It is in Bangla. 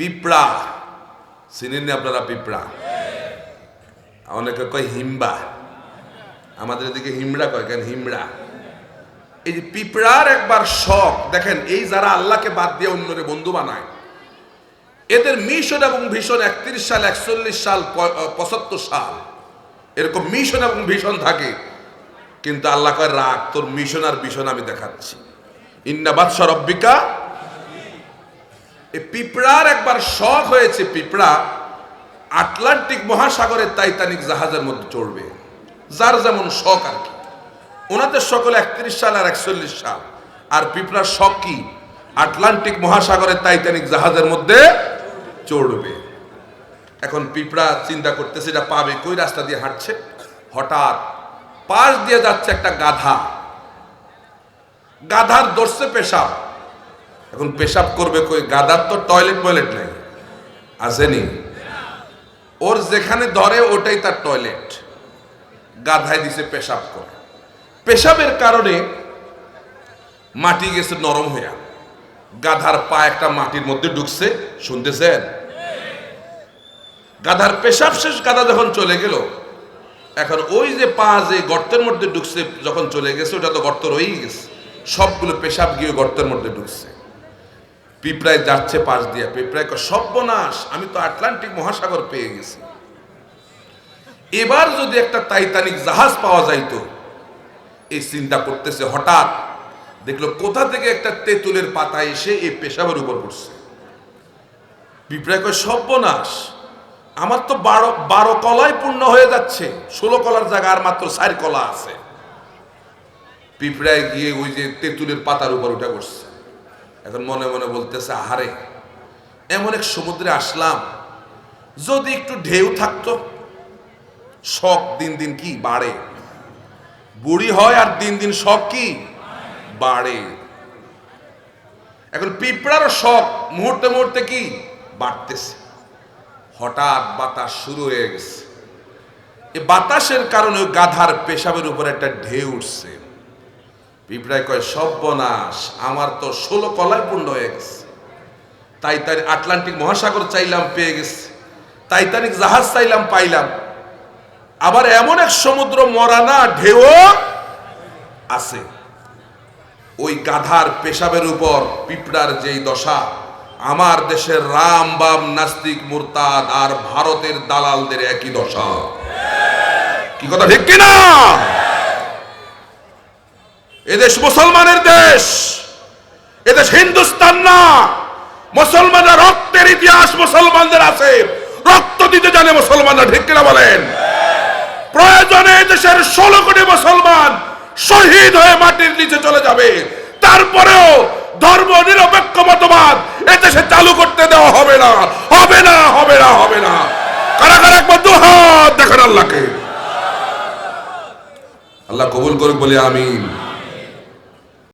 পিঁপড়া। চিনেন আপনারা পিঁপড়া? অনেকে কয় হিমবা। আমাদের এদিকে হিমড়া কয়, কেন হিমড়া? এই যে পিঁপড়ার একবার শখ, দেখেন, এই যারা আল্লাহকে বাদ দিয়ে অন্যরে বন্ধু বানায়, এদের মিশন এবং ভীষণ একত্রিশ সাল, একচল্লিশ সাল পঁচাত্তর সাল, এরকম মিশন এবং ভীষণ থাকে। কিন্তু আল্লাহ কয়, রাগ, তোর মিশন আর ভীষণ আমি দেখাচ্ছি। ইন্নাবাদ সরব্বিকা এই পিঁপড়ার একবার শখ হয়েছে পিঁপড়া, আটলান্টিক মহাসাগরের টাইটানিক জাহাজের মধ্যে চড়বে। যার যেমন শখ আর কি। ওনাদের সকলে একত্রিশ সাল আর একচল্লিশ সাল। আর পিঁপড়ার শখ কি? আটলান্টিক মহাসাগরের টাইটানিক জাহাজের মধ্যে চড়বে। এখন পিঁপড়া চিন্তা করতেছে, এটা পাবে, কই রাস্তা দিয়ে হাঁটছে? হঠাৎ পাশ দিয়ে যাচ্ছে একটা গাধা। গাধার দর্শে পেশাব। এখন পেশাব করবে কই? গাদার তো টয়লেট টয়লেট নাই। আসেনি। ওর যেখানে ধরে, ওটাই তার টয়লেট গাধায় দিছে পেশাব করে। পেশাবের কারণে মাটি গেছে নরম হইয়া। গাধার পা একটা মাটির মধ্যে ঢুকছে, শুনতেছেন? গাধার পেশাব শেষ, গাধা যখন চলে গেল, এখন ওই যে পা যে গর্তের মধ্যে ঢুকছে, যখন চলে গেছে, ওটা তো গর্ত রয়েই গেছে। সবগুলো পেশাব গিয়ে গর্তের মধ্যে ঢুকছে। পিঁপড়ায় যাচ্ছে পাশ দিয়া, পিঁপড়ায় সর্বনাশ, আমি তো আটলান্টিক মহাসাগর পেয়ে গেছি। এবার যদি একটা টাইটানিক জাহাজ পাওয়া যাইতো, এই চিন্তা করতেছে, হঠাৎ দেখল কোথা থেকে একটা তেঁতুলের পাতা এসে এই পেশাবের উপর পড়ছে। পিঁপড়ায় কয়, সর্বনাশ, আমার তো বারো বারো কলাই পূর্ণ হয়ে যাচ্ছে, ষোলো কলার জায়গা আর মাত্র চার কলা আছে। পিঁপড়ায় গিয়ে ওই যে তেঁতুলের পাতার উপর উঠে বসছে এখন মনে মনে বলতেছে, আহারে, এমন এক সমুদ্রে আসলাম, যদি একটু ঢেউ থাকতো, শখ দিন দিন কি বাড়ে? বুড়ি হয় আর দিন দিন শখ কি বাড়ে? এখন পিঁপড়ারও শখ মুহূর্তে মুহূর্তে কি বাড়তেছে। হঠাৎ বাতাস শুরু হয়ে গেছে। এই বাতাসের কারণে গাধার পেশাবের উপর একটা ঢেউ উঠছে। পিঁপড়ায় কয়, সর্বনাশ, আমার তো ষোলো কলায় পূর্ণ হয়ে গেছে। তাই আটলান্টিক মহাসাগর চাইলাম, পেয়ে গেছে। টাইটানিক জাহাজ চাইলাম, পাইলাম। আবার এমন এক সমুদ্র মরানা ঢেউ আছে। ওই গাধার পেশাবের উপর পিঁপড়ার যেই দশা, আমার দেশের রাম বাম নাস্তিক মুরতাদ আর ভারতের দালালদের একই দশা। কি কথা, ঠিক কিনা? এদেশ মুসলমানের দেশ, এদেশ হিন্দুস্তান না, মুসলমানরা রক্তের ইতিহাস মুসলমানদের আছে। রক্ত দিতে জানে মুসলমানরা, ঠিক কিনা বলেন? প্রয়োজনে দেশের ষোলো কোটি মুসলমান শহীদ হয়ে মাটির নিচে চলে যাবে। তারপরেও ধর্ম নিরপেক্ষ মতবাদ এদেশে চালু করতে দেওয়া হবে না হবে না হবে না হবে না। কারা কারা একবার দু হাত দেখান আল্লাহকে। আল্লাহ কবুল করুক, বলে আমিন।